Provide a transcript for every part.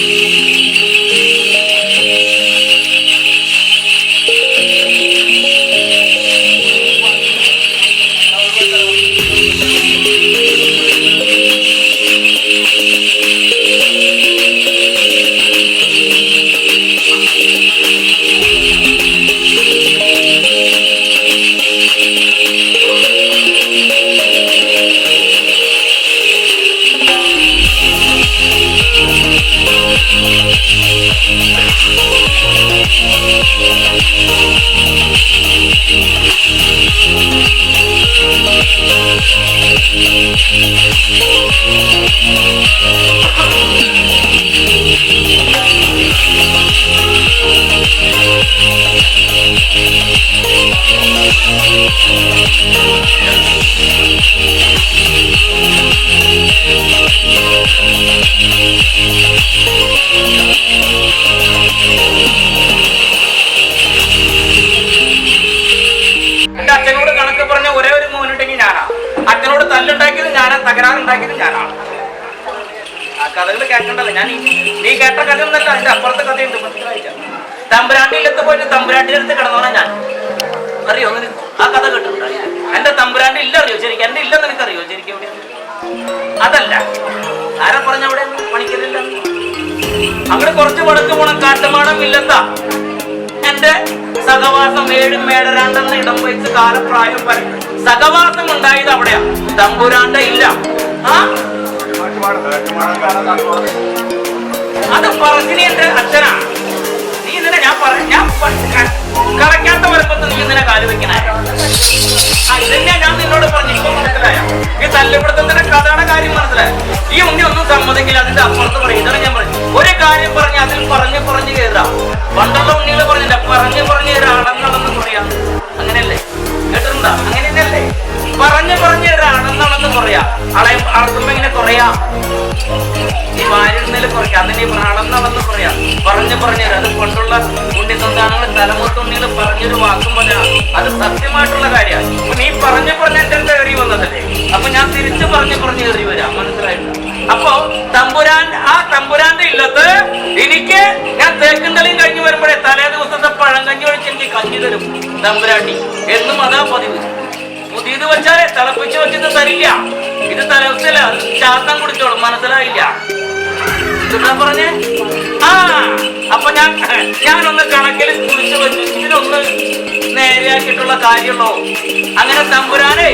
you. എന്റെ പറഞ്ഞ ഒരേ ഒരു മോനുണ്ടെങ്കിൽ ഞാനാ. അച്ഛനോട് തല്ലുണ്ടാക്കിയത് ഞാനാ തകരാറുണ്ടാക്കിയത് ഞാനാ. ആ കഥകൾ കേൾക്കണ്ടല്ലോ. ഞാൻ നീ കേട്ട കഥ ഒന്നല്ല അതിന്റെ അപ്പുറത്തെ കഥയുണ്ട് തമ്പുരാട്ടിന്റെ അടുത്ത് പോയിട്ട് തമ്പുരാട്ടിയുടെ അടുത്ത് കിടന്നോളാം ഞാൻ. അറിയോ നിനക്ക്? ആ കഥ കേട്ടിട്ടുണ്ടോ? എന്റെ തമ്പുരാന്റെ ഇല്ല അറിയോ? ശരിക്കും എന്റെ ഇല്ലെന്ന് നിനക്കറിയോ? ശരിക്കും എവിടെ? അതല്ല. ആരാ പറഞ്ഞ അവിടെ പണിക്കലില്ല അങ്ങനെ കുറച്ച് വടക്ക് പോണം കാട്ടുമാടം ഇല്ലെന്താ എന്റെ സഹവാസം ഏഴും മേടരാണ്ടെന്ന് ഇടം വെച്ച് കാലപ്രായം പറയും സഹവാസം ഉണ്ടായത് അവിടെയാ. തമ്പുരാണ്ട ഇല്ല. അത് പറശ്ശിനി എന്റെ അച്ഛനാ. നീ ഇന്നലെ ഞാൻ പറഞ്ഞു ഞാൻ കളയ്ക്കാത്ത നീ ഇന്നലെ കാൽ വെക്കണേ. ഞാൻ നിന്നോട് പറഞ്ഞു ഇപ്പൊ മനസ്സിലായ. ഈ തല്ലുപിടുത്തത്തിന്റെ കഥയുടെ കാര്യം മനസ്സിലായ. ഈ ഉണ്ണി ഒന്നും സമ്മതിക്കില്ല അതിന്റെ അപ്പുറത്ത് പറയും. ഇതാണ് ഞാൻ പറഞ്ഞു ഒരു കാര്യം പറഞ്ഞു പണ്ടുള്ള ഉണ്ണികൾ പറഞ്ഞില്ല? പറഞ്ഞു പറഞ്ഞു കയറാം അളന്നളന്ന് പറയാം. അങ്ങനെയല്ലേ? കേട്ടിട്ടുണ്ടോ? അങ്ങനെ തന്നെയല്ലേ പറഞ്ഞു പറഞ്ഞു കയറാം അളന്നളന്ന് പറയാ. അളയും അളക്കുമ്പോ ഇങ്ങനെ കുറയാ. ഈ വാരിടുന്നതിൽ കുറയ്ക്കാം. അതിന് ഈ അളന്നളന്ന് പറയാം. പറഞ്ഞു പറഞ്ഞു അത് പണ്ടുള്ള ഉണ്ണി സന്താനങ്ങൾ ഉണ്ണികൾ പറഞ്ഞൊരു വാക്കും പറയാ അത് സത്യമായിട്ടുള്ള കാര്യമാണ്. നീ പറഞ്ഞു പറഞ്ഞ എന്റെ കയറി വന്നതല്ലേ? അപ്പൊ ഞാൻ തിരിച്ചു പറഞ്ഞു പറഞ്ഞു കയറി വരാം. മനസ്സിലായില്ല? അപ്പോ തമ്പുരാൻ ആ തമ്പുരാന്റെ ഇല്ലത്ത് എനിക്ക് ഞാൻ തേക്കുന്തളിയും തരും തമ്പുരാട്ടി എന്നും അതാ പതിവ്. പുതിയത് വെച്ചാലേ തിളപ്പിച്ച് വെച്ചത് തരില്ല. ഇത് തലവസ്ഥയില ശാസ്ത്രം കുടിച്ചോളും മനസ്സിലായില്ല. പറഞ്ഞേ? ആ അപ്പൊ ഞാൻ ഞാനൊന്ന് കണക്കിൽ കുറിച്ച് വെച്ചു. ഇതിനൊന്ന് നേരെയാക്കിയിട്ടുള്ള കാര്യമുള്ളോ. അങ്ങനെ തമ്പുരാനെ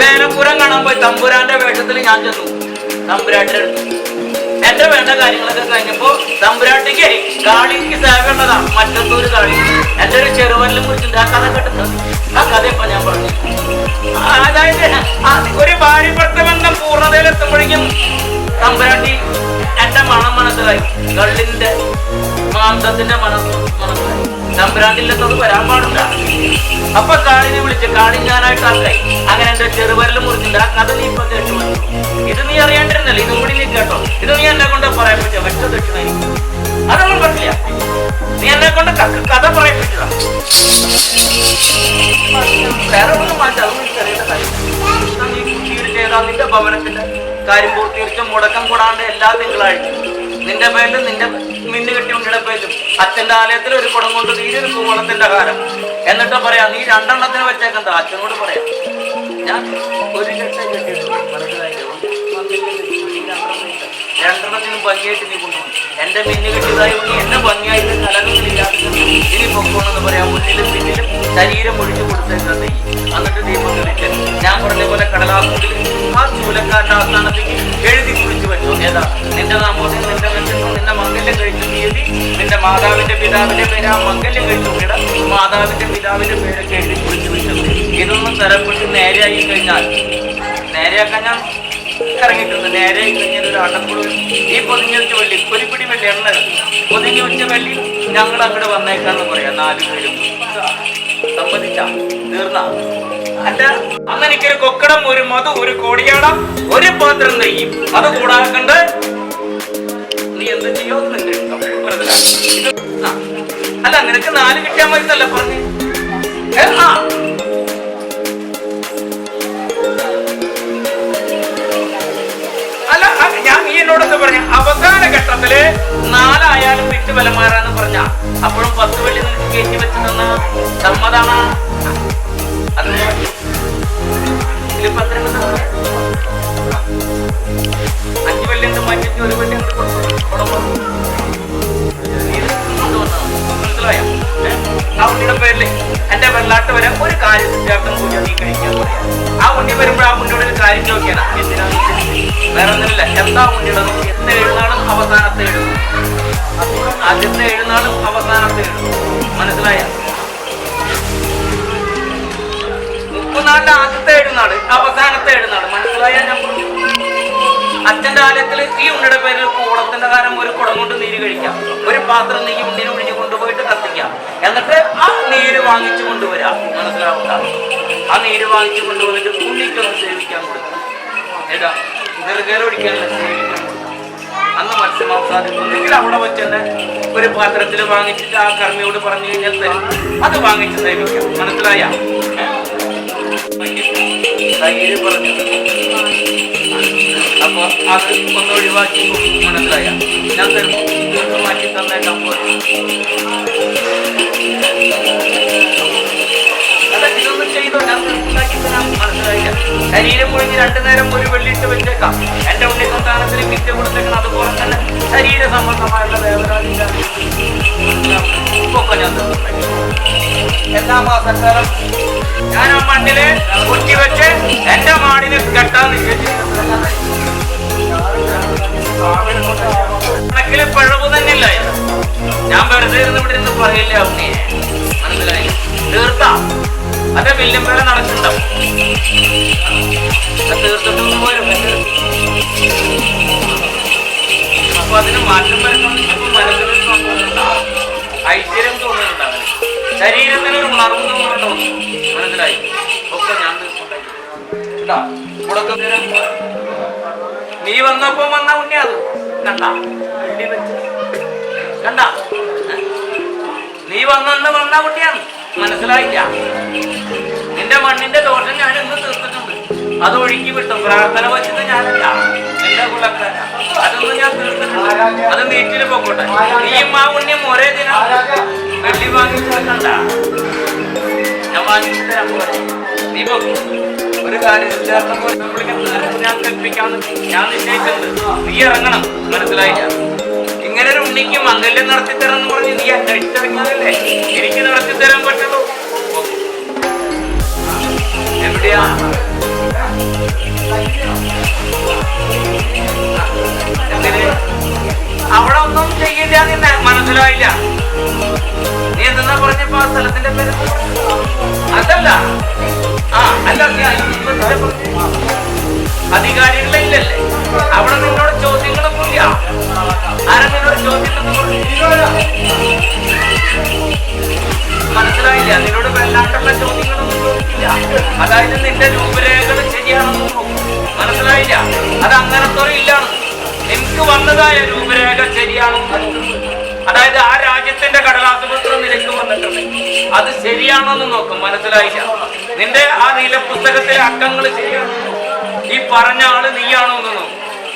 വേലപ്പുരം കാണാൻ പോയി. തമ്പുരാന്റെ വേഷത്തിൽ ഞാൻ ചെന്നു. തമ്പുരാട്ടിന്റെ എന്റെ വേണ്ട കാര്യങ്ങളൊക്കെ കഴിഞ്ഞപ്പോ തമ്പുരാട്ടിക്ക് കാളിക്ക് സേവയുള്ളതാ മറ്റത്തൊരു കാളി. എന്റെ ഒരു ചെറുവരലും കുറിച്ചിട്ട് ആ കഥ കേട്ടിട്ടുണ്ട് ആ കഥ ഇപ്പൊ ഞാൻ പറഞ്ഞു. അതായത് ഒരു ഭാര്യ ഭർത്തബന്ധം പൂർണതയിലെത്തുമ്പോഴേക്കും തമ്പുരാട്ടി എന്റെ മണം മനസ്സിലായി. കള്ളിന്റെ മാംസത്തിന്റെ മനസ്സ് മനസ്സിലായി. തമ്പുരാട്ടില്ലത്തത് വരാൻ പാടില്ല. അപ്പൊ കാളിനെ വിളിച്ച് കാളി ഞാനായിട്ട് ആൾക്കായി അങ്ങനെ എന്റെ ചെറുവരൽ മുറിച്ചിട്ട് ആ നീ ഇപ്പൊ കേട്ടു. ഇത് നീ അറിയാണ്ടിരുന്നല്ലേ? ഇതും കൂടി നീ കേട്ടോ. ഇത് നീ എന്നെ കൊണ്ട് പറയിപ്പിച്ച വെച്ച ദക്ഷിണ അതൊന്നും പറ്റില്ല. നീ എന്നെ കൊണ്ട് കഥ പറയിപ്പിച്ചതാ. വേറെ ഒന്നും മാറ്റാ അതൊന്നും എനിക്കറിയേണ്ട കാര്യം നിന്റെ ഭവനത്തിന്റെ കാര്യം പൂർത്തീകരിച്ച മുടക്കം കൂടാണ്ട് എല്ലാ തിങ്കളാഴ്ച നിന്റെ പേരിലും നിന്റെ മിന്നു കെട്ടി ഉണ്ണിയുടെ പേരിലും അച്ഛന്റെ ആലയത്തിൽ ഒരു കുടം കൊണ്ട് തീരൊരു കൂവളത്തിന്റെ കാലം എന്നിട്ട് പറയാം നീ രണ്ടെണ്ണത്തിന് വെച്ചേക്കണ്ട അച്ഛനോട് പറയാം ഞാൻ ഒരു ലക്ഷം മനസ്സിലായില്ലേ രണ്ടെണ്ണത്തിനും ഭംഗിയായിട്ട് നീ കൊണ്ടുപോകും എന്റെ മിന്നു കെട്ടിയതായി ഉണ്ണി എന്നെ ഭംഗിയായിട്ട് കലകളില്ലാതെ ഇനി പൊക്കോണെന്ന് പറയാം. മുന്നിലും പിന്നിലും ശരീരം ഒഴിച്ചു കൊടുത്തേക്കാത്ത എന്നിട്ട് ദീപം തെളിച്ച് ഞാൻ പറഞ്ഞ പോലെ കടലാസിൽ ആ ചൂലക്കാരന്റെ ആസ്ഥാനത്തേക്ക് എഴുതി കുറിച്ചു വെച്ചു. ഏതാ? നിന്റെ നാമോദയം നിന്റെ വെച്ചിട്ടും നിന്റെ മംഗല്യം കഴിച്ചു തീയതി. നിന്റെ മാതാവിന്റെ പിതാവിന്റെ പേര് ആ മംഗല്യം കഴിച്ചു ഇവിടെ മാതാവിന്റെ പിതാവിന്റെ പേരൊക്കെ എഴുതി കുറിച്ചു വെച്ചു. ഇതൊന്നും തരപ്പെട്ട് നേരെയായി കഴിഞ്ഞാൽ നേരെയാക്കാൻ ഞാൻ ഇറങ്ങിയിട്ടുണ്ട് നേരെ ഇങ്ങനെ ഒരു ഈ പൊതിഞ്ഞ വെച്ച വെള്ളി പൊലിപ്പിടി പിടി വെള്ളി എണ്ണ പൊതിഞ്ഞ വെച്ച വെള്ളി ഞങ്ങൾ അങ്ങോട്ട് വന്നേക്കാന്ന് പറയാം. നാല് പേരും. സമ്മതിച്ച? തീർന്ന? അല്ല അന്ന് എനിക്കൊരു കൊക്കടം ഒരു മധു ഒരു കോടിയാടം ഒരു പാത്രം നെയ്യും. അത് കൂടാക്കണ്ട് നീ എന്ത് ചെയ്യോ. അല്ല നിനക്ക് നാല് കിട്ടിയാൽ മതിയല്ല പറഞ്ഞു? ആ. എന്ന് പറഞ്ഞ അവസാന ഘട്ടത്തിൽ നാലായാലും വിറ്റ് വില മാറാൻ നീ കാലത്തിൽ ഈ ഉണ്ണിയുടെ പേരിൽ കൂളത്തിന്റെ കാലം ഒരു കുടം കൊണ്ട് നീര് കഴിക്കാം. ഒരു പാത്രം നീ ഉണ്ണിനെ ഒഴിഞ്ഞ് കൊണ്ടുപോയിട്ട് കത്തിക്കാം. എന്നിട്ട് ആ നീര് വാങ്ങിച്ചു കൊണ്ടുവരാം. മനസ്സിലാവുക ആ നീര് വാങ്ങിച്ചു കൊണ്ടുവന്നിട്ട് ഉണ്ണിക്കൊന്ന് സേവിക്കാൻ കൊടുക്കാം. ഏതാ? കൊടുക്കാം. അന്ന് മത്സ്യമാംസാദികൾ ഒന്നെങ്കിൽ അവിടെ വെച്ചെന്നെ ഒരു പാത്രത്തിൽ വാങ്ങിച്ചിട്ട് ആ കർമ്മിയോട് പറഞ്ഞു കഴിഞ്ഞാൽ അത് വാങ്ങിച്ച് സേവിക്കാം. മനസ്സിലായ? തൈര് പറഞ്ഞു. അപ്പൊ അത് ഒന്ന് ഒഴിവാക്കി മനസ്സിലായ. ഞാൻ തീർത്ത് മാറ്റി തന്നേക്കാൻ പോലെ. ശരീരം മുഴിഞ്ഞ് രണ്ടു നേരം ഒരു വെള്ളിയിട്ട് വെച്ചേക്കാം എന്റെ ഉണ്ണി സന്താനത്തിന് വിദ്യ കൊടുത്തേക്കണം അതുപോലെ തന്നെ ശരീര സംബന്ധമായുള്ള വേദന ഇപ്പൊക്കെ ഞാൻ ആ മണ്ണിൽ കുറ്റിവെച്ച് എന്റെ മാടിന് കെട്ടാൻ കണക്കിൽ പിഴവ് തന്നെ ഞാൻ വെറുതെ ഇരുന്ന് ഇവിടെ ഇരുന്ന് പറയില്ല ഉണ്ണിയെ മനസ്സിലായി തീർത്ത? അതെ വലിയ വേല നടക്കുന്നുണ്ടാവും പോരും അപ്പൊ അതിന് മാറ്റം വരുന്ന ഐശ്വര്യം തോന്നുന്നുണ്ടാവും ശരീരത്തിന് ഒരു ഉണർവ് തോന്നുന്നുണ്ടാവും മനസ്സിലായി? ഒക്കെ ഞാൻ നീ വന്നപ്പോ വന്ന ഉണ്ണി അത്. കണ്ട? കണ്ട? നീ വന്നു വന്ന കുട്ടിയാണ്. മനസ്സിലായില്ല. നിന്റെ മണ്ണിന്റെ ദോഷം ഞാൻ ഇന്ന് തീർത്തിട്ടുണ്ട്. അത് ഒഴുക്കി വിട്ടു. പ്രാർത്ഥന വെച്ചത് ഞാനല്ല. നിന്റെ കുളക്കാര അതൊന്നും ഞാൻ തീർത്തിട്ടുണ്ട് അത് നീറ്റിൽ പൊക്കോട്ടെ. നീയും മാ പുണ്യം ഒരേ ദിനം വെള്ളി വാങ്ങിച്ചത് കണ്ട ഞാൻ വാങ്ങിച്ചു തരാൻ പോലെ നീ പോകൂ ഒരു കാര്യം വിചാരണം പോലെ നമ്മളിങ്ങനെ ഞാൻ കൽപ്പിക്കാന്ന് ഞാൻ നിശ്ചയിച്ചിട്ടുണ്ട്. നീ ഇറങ്ങണം. മനസ്സിലായില്ല? ഇങ്ങനെ ഒരു ഉണ്ണിക്ക് മംഗല്യം നടത്തി തരാം എന്ന് പറഞ്ഞ് നീ അടിച്ചിറങ്ങിയതല്ലേ? എനിക്ക് നടത്തി തരാൻ പറ്റുള്ളൂ. എവിടെയാ? അവിടെ ഒന്നും ചെയ്യില്ല മനസ്സിലായില്ല. നീ എന്താ പറഞ്ഞപ്പോ ആ സ്ഥലത്തിന്റെ പേര്? അതല്ല. ആ അല്ല. അധികാരികളില്ലല്ലേ വന്നതായ രൂപരേഖ ശരിയാണെന്ന് അതായത് ആ രാജ്യത്തിന്റെ കടലാസുപത്രം നിനക്ക് വന്നിട്ടുണ്ട്. അത് ശരിയാണോ എന്ന് നോക്കും മനസ്സിലായില്ല. നിന്റെ ആ നീല പുസ്തകത്തിലെ അക്കങ്ങൾ ശരിയാണോ. ഈ പറഞ്ഞ ആൾ നീയാണോ എന്ന് നോക്കും.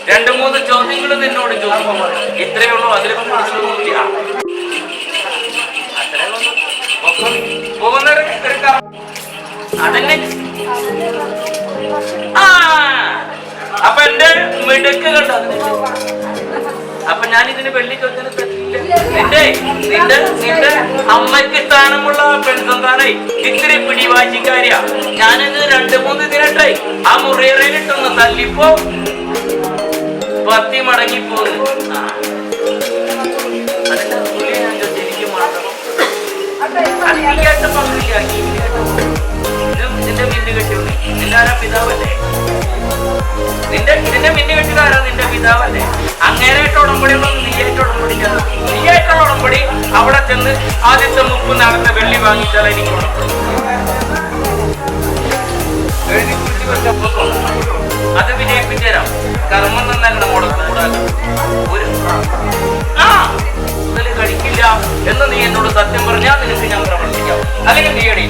രണ്ടു മൂന്ന് ചോദ്യങ്ങൾ നിന്നോട് ചോദിക്കും. ഇത്രയേ ഉള്ളൂ അതിൽ കറ- അതന്നെ. ആ അപ്പൊ എന്റെ മിടുക്ക് കണ്ടോ? അപ്പൊ ഞാൻ ഇതിന് വെള്ളി ചോദിച്ചതിന് തെറ്റില്ല എന്റെ നിന്റെ നിന്റെ അമ്മയ്ക്ക് സ്ഥാനമുള്ള പെൺസന്താനേ ഇത്തിരി പിടിവാശിക്കാരിയാ. ഞാനിത് രണ്ടു മൂന്ന് ദിനട്ടെ ആ മുറിയറയിലിട്ടൊന്ന് തല്ലിപ്പോ. പത്തി മടങ്ങിപ്പോന്നു. ആ. അതിന്റെ ശരിക്കും മാത്രം അത് നീ കേട്ട പങ്കില്ല നിന്റെ മിന്നു കെട്ടിയുണ്ട് എല്ലാരും പിതാവല്ലേ? നിന്റെ ഇതിന്റെ മിന്നു കെട്ടിയതാരാ നിന്റെ പിതാവല്ലേ? അങ്ങേരായിട്ട് ഉടമ്പടി നീയായിട്ട് ഉടമ്പടി നീയായിട്ടുള്ള ഉടമ്പടി അവിടെ ചെന്ന് ആദ്യത്തെ മുപ്പ് നടന്ന വെള്ളി വാങ്ങിച്ചാൽ എനിക്ക് അത് വിജയിപ്പിച്ചു തരാം കർമ്മം നന്നാക്കണം നമ്മുടെ കൂടാതെ ഒരു ആ. കഴിക്കില്ല എന്ന് നീ എന്നോട് സത്യം പറഞ്ഞാൽ നിനക്ക് ഞാൻ പ്രവർത്തിക്കാം. അല്ലെങ്കിൽ നീ എടി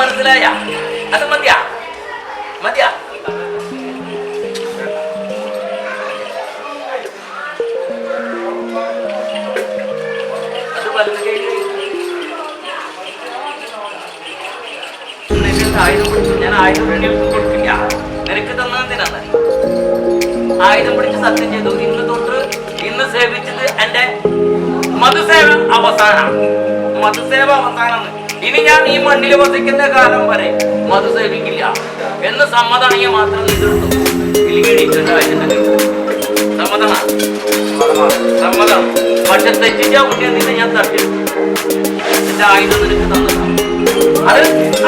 മനസ്സിലായ? അത് മതിയാ. മതിയാ. ആയുധം പിടിച്ചു സത്യം ചെയ്തു. ഇന്ന് തൊട്ട് ഇന്ന് സേവിച്ചത് എന്റെ മധുസേവ അവസാനം. മധുസേവ അവസാനമാണ്. ഇനി ഞാൻ ഈ മണ്ണിൽ വസിക്കുന്ന കാലം വരെ മത സേവിക്കില്ല എന്ന് സമ്മതമാണെങ്കിൽ മാത്രം സമ്മതമാണ് സമ്മതം. പക്ഷെ തെറ്റിച്ചാ കുട്ടിയെ ഞാൻ തട്ടി. എന്റെ ആയുധം നിനക്ക് തന്നതാണ് അത്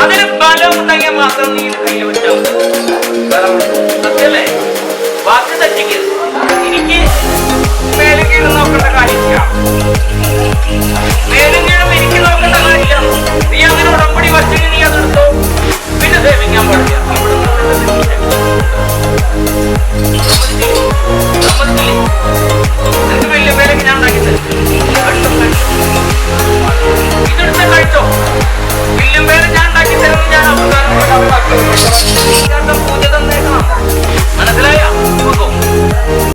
അതിന് ബലം ഉണ്ടെങ്കിൽ മാത്രം നീ കയ്യിൽ വെച്ചാൽ. സത്യല്ലേ? വാക്ക് തെറ്റിക്കരുത്. എനിക്ക് മേലും കീഴും നോക്കേണ്ട കാര്യമില്ല. മേലും കീഴും